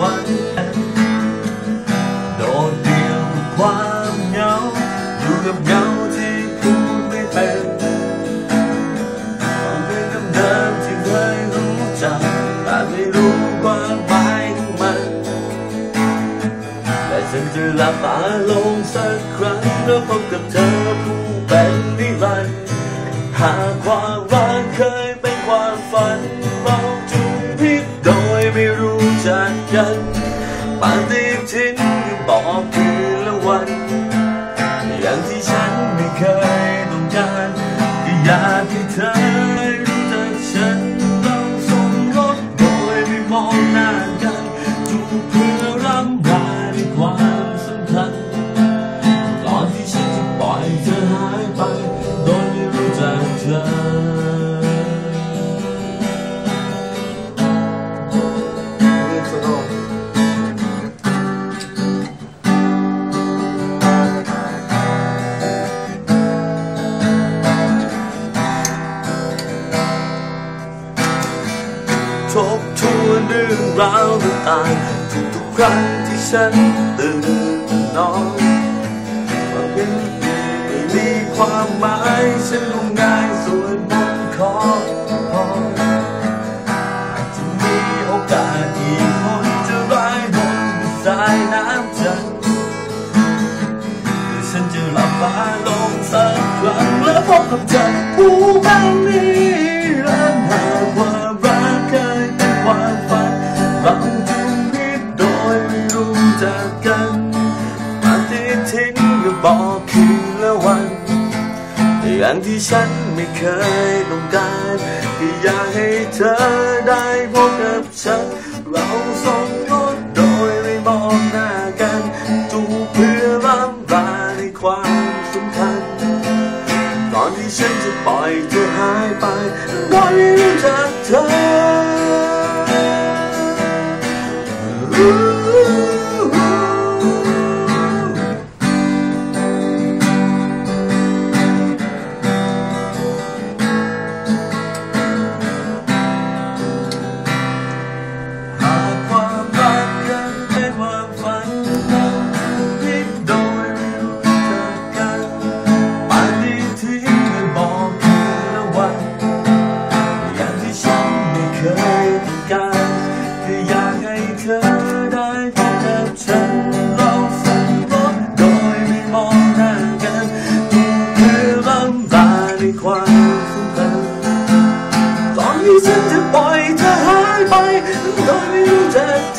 วันโดดเดี่ยวความเหงาอยู่กับเหงาที่พูดไม่เป็นความเรื่องเดิมที่เคยรู้จักแต่ไม่รู้ความหมายของมันแต่ฉันจะหลับตาลงสักครั้งแล้วพบกับเธอผู้เป็นนิรันดร์หากความรักเคยเป็นความฝัน ฏิทินบอกคืนและวัน อย่างที่ฉันไม่เคยต้องการก็อยากให้เธอได้รู้จักฉันเราสมรสโดยไม่มองหน้ากันจูบเพื่อรำลาในความสำคัญก่อนที่ฉันจะปล่อยเธอหายไป โดยไม่รู้จักเธอ ทบทวนเรื่องราวต่างๆทุกๆครั้งที่ฉันตื่นนอนว่าเป็นไม่มีความหมายฉันลงง่ายส่วนบนขอพรอาจจะมีโอกาสที่คนจะร้ายบนสายน้ำจันทร์ฉันจะหลับตาลงสักครั้งแล้วพบกับเธอผู้พันนี้ ก็บอกคืนและวัน อย่างที่ฉันไม่เคยต้องการก็อยากให้เธอได้พบกับฉัน เราสองคนโดยไม่มองหน้ากันจูบเพื่อรำลาในความสำคัญก่อนที่ฉันจะปล่อยเธอหายไปโดยไม่รู้จักเธอ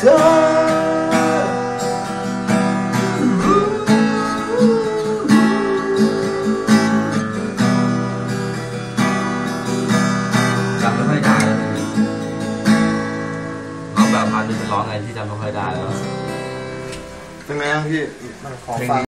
จำไม่ค่อยได้แล้วร้องแบบพันหนึ่งร้องไงที่จำไม่ค่อยได้แล้ว เป็นไงบ้างพี่ มันขอเพลงฟังนี้